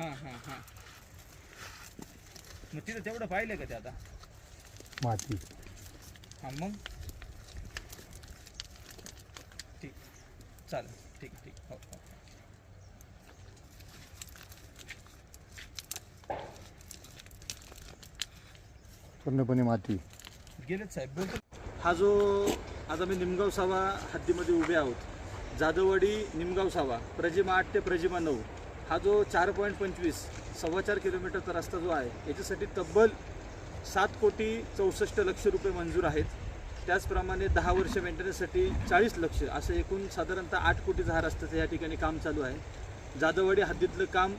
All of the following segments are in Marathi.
हां हां हां. मग तिथं तेवढं पाहिलं का ते आता? माती. हां मग? ठीक. चालेल. ठीक ठीक. हो हो. पूर्णपणे माती. गेलेत साहेब बोलतो. हा जो आज आम्ही निमगाव सावा हद्दीमध्ये उभे आहोत जाधववाडी निमगाव सावा प्रजिमा आठ ते प्रजिमा नऊ. हा जो चार पॉईंट पंचवीस सव्वा चार किलोमीटरचा रस्ता जो आहे याच्यासाठी तब्बल सात कोटी चौसष्ट लक्ष रुपये मंजूर आहेत. त्याचप्रमाणे दहा वर्ष मेंटेनन्ससाठी चाळीस लक्ष असं एकूण साधारणतः आठ कोटीचा हा रस्त्याचं या ठिकाणी काम चालू आहे. जाधववाडी हद्दीतलं काम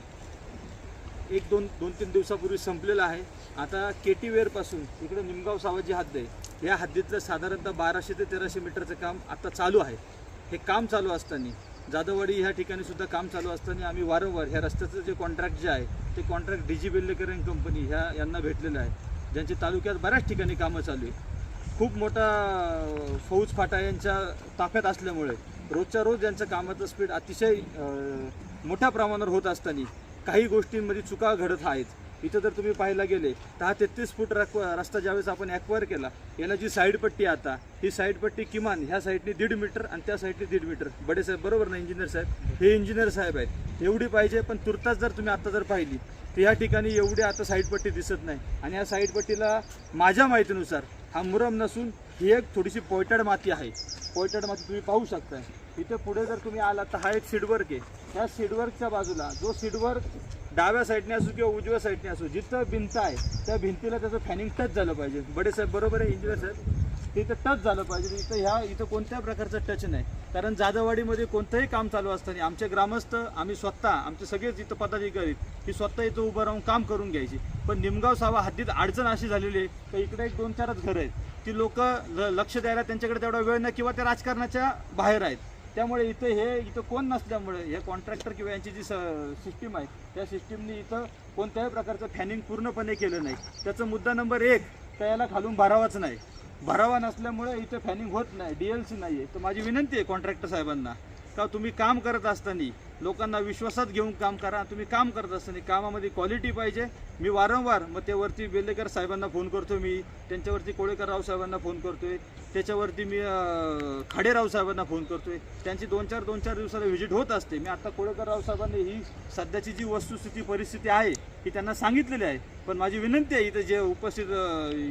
एक दोन दोन तीन दिवसापूर्वी संपलेलं आहे. आता के टी वेअरपासून इकडे निमगाव सावाजी हद्द आहे या हद्दीतलं साधारणतः बाराशे ते तेराशे मीटरचं काम आता चालू आहे. हे काम चालू असताना जाधववाडी ह्या ठिकाणी सुद्धा काम चालू असताना आम्ही वारंवार ह्या रस्त्याचं जे कॉन्ट्रॅक्ट जे आहे ते contract D G Bellekar company ह्या यांना भेटलेलं आहे. ज्यांचे तालुक्यात बऱ्याच ठिकाणी कामं चालू आहे खूप मोठा फौज फाटा यांच्या ताफ्यात असल्यामुळे रोजच्या रोज यांचं कामाचं स्पीड अतिशय मोठ्या प्रमाणावर होत असताना काही गोष्टींमध्ये चुका घडत आहेत. इथं जर तुम्ही पाहायला गेले तर हा तेहतीस फूट रक रस्ता ज्यावेळेस आपण ॲक्वायर केला याला जी साईडपट्टी आता ही साईडपट्टी किमान ह्या साईडने दीड मीटर आणि त्या साईडने दीड मीटर. बडे साहेब बरोबर ना इंजिनियर साहेब? हे इंजिनियर साहेब आहेत. एवढी पाहिजे पण तुर्तास जर तुम्ही आता जर पाहिली तर या ठिकाणी एवढी आता साईडपट्टी दिसत नाही. आणि या साईडपट्टीला माझ्या माहितीनुसार हा मुरम नसून ही एक थोडीशी पोयटाड माती आहे. पोयटाड माती तुम्ही पाहू शकताय. इथे पुढे जर तुम्ही आला तर हा एक सीडवर्क आहे. त्या सीडवर्कच्या बाजूला जो सीडवर्क डाव्या साईडने असो किंवा उजव्या साईडने असो जिथं भिंत आहे त्या भिंतीला त्याचं फॅनिंग टच झालं पाहिजे. बडे साहेब बरोबर आहे इंजिनियर साहेब? तिथं टच झालं पाहिजे. इथं ह्या इथं कोणत्या प्रकारचं टच नाही. कारण जाधववाडीमध्ये कोणतंही काम चालू असताना आमचे ग्रामस्थ आम्ही स्वतः आमचे सगळेच इथं पदाधिकारी ही स्वतः इथं उभं राहून काम करून घ्यायची. पण निमगाव सावा हद्दीत अडचण अशी झालेली आहे तर इकडे एक दोन चारच घरं आहेत. ती लोक लक्ष द्यायला त्यांच्याकडे तेवढा वेळ नाही किंवा त्या राजकारणाच्या बाहेर आहेत. त्यामुळे इथं हे इथं कोण नसल्यामुळे हे कॉन्ट्रॅक्टर किंवा यांची जी सिस्टीम आहे त्या सिस्टीमनी इथं कोणत्याही प्रकारचं फॅनिंग पूर्णपणे केलं नाही. त्याचा मुद्दा नंबर एक तर याला घालून भरावाच नाही. भरावा नसल्यामुळे इथं फॅनिंग होत नाही डी एल सी नाही आहे तर माझी विनंती आहे कॉन्ट्रॅक्टर साहेबांना. का तुम्ही काम करत असताना लोकांना विश्वासात घेऊन काम करा. तुम्ही काम करत असताना कामामध्ये क्वालिटी पाहिजे. मी वारंवार मग त्यावरती बेल्लेकर साहेबांना फोन करतो मी. त्यांच्यावरती कोळेकरराव साहेबांना फोन करतोय. त्याच्यावरती मी खाडेराव साहेबांना फोन करतोय. त्यांची दोन चार दोन चार दिवसाला व्हिजिट होत असते. मी आता कोळेकरराव साहेबांनी ही सध्याची जी वस्तुस्थिती परिस्थिती आहे ही त्यांना सांगितलेली आहे. पण माझी विनंती आहे इथं जे उपस्थित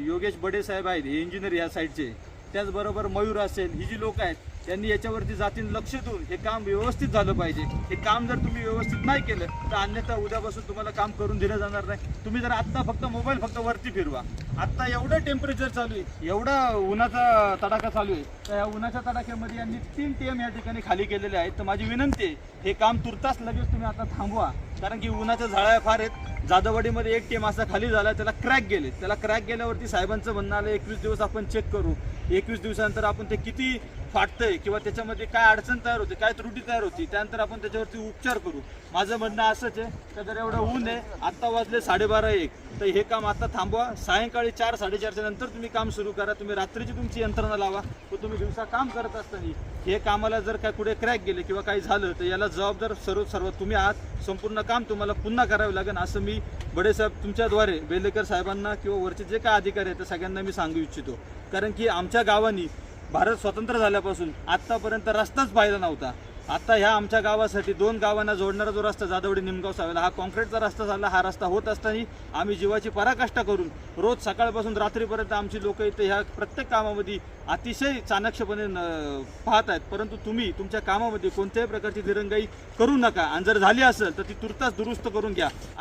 योगेश बडे साहेब आहेत हे इंजिनियर या साईडचे त्याचबरोबर मयूर असेल ही जी लोक आहेत त्यांनी याच्यावरती जातीनं लक्ष देऊन हे काम व्यवस्थित झालं पाहिजे. हे काम जर तुम्ही व्यवस्थित नाही केलं तर अन्यथा उद्यापासून तुम्हाला काम करून दिलं जाणार नाही. तुम्ही जर आत्ता फक्त मोबाईल फक्त वरती फिरवा. आत्ता एवढं टेम्परेचर चालू आहे एवढा उन्हाचा तडाखा चालू आहे तर या उन्हाच्या तडाख्यामध्ये यांनी तीन टी एम या ठिकाणी खाली केलेले आहेत. तर माझी विनंती आहे हे काम तुर्तास लगेच तुम्ही आता थांबवा. कारण की उन्हाच्या झाळ्या फार आहेत. जाधववाडीमध्ये एक टीम असा खाली झाला त्याला क्रॅक गेले. त्याला क्रॅक गेल्यावरती साहेबांचं म्हणणं आलं एकवीस दिवस आपण चेक करू. एकवीस दिवसानंतर आपण ते किती फाटतंय किंवा त्याच्यामध्ये काय अडचण तयार होते काय त्रुटी तयार होती त्यानंतर आपण त्याच्यावरती उपचार करू. माझं म्हणणं असंच आहे का जर एवढं ऊन आहे आत्ता वाजले साडेबारा एक. तर हे काम आता थांबवा. सायंकाळी चार साडेचारच्या नंतर तुम्ही काम सुरू करा. तुम्ही रात्रीची तुमची यंत्रणा लावा. व तुम्ही दिवसा काम करत असताना हे कामाला जर काय कुठे क्रॅक गेले किंवा काही झालं तर याला जबाबदार सर्व सर्व तुम्ही आहात. संपूर्ण काम तुम्हाला पुन्हा करावे लागेल असं मी बडेसाहेब तुमच्याद्वारे बेलेकर साहेबांना किंवा वरचे जे काय अधिकारी आहेत त्या सगळ्यांना मी सांगू इच्छितो. कारण की आमच्या गावांनी भारत स्वतंत्र झाल्यापासून आत्तापर्यंत रस्ताच पाहिला नव्हता. आता ह्या आमच्या गावासाठी दोन गावांना जोडणारा जो रस्ता जाधवडी निमगाव सावेला हा कॉन्क्रीटचा रस्ता झाला हा रस्ता होत असताना आम्ही जीवाची पराकाष्ठा करून रोज सकाळपासून रात्रीपर्यंत आमची लोक इथे ह्या प्रत्येक कामामध्ये अतिशय चाणक्षपणे पाहत आहेत. परंतु तुम्ही तुमच्या कामामध्ये कोणत्याही प्रकारची दिरंगाई करू नका. आणि जर झाली असेल तर ती तुर्तास दुरुस्त करून घ्या.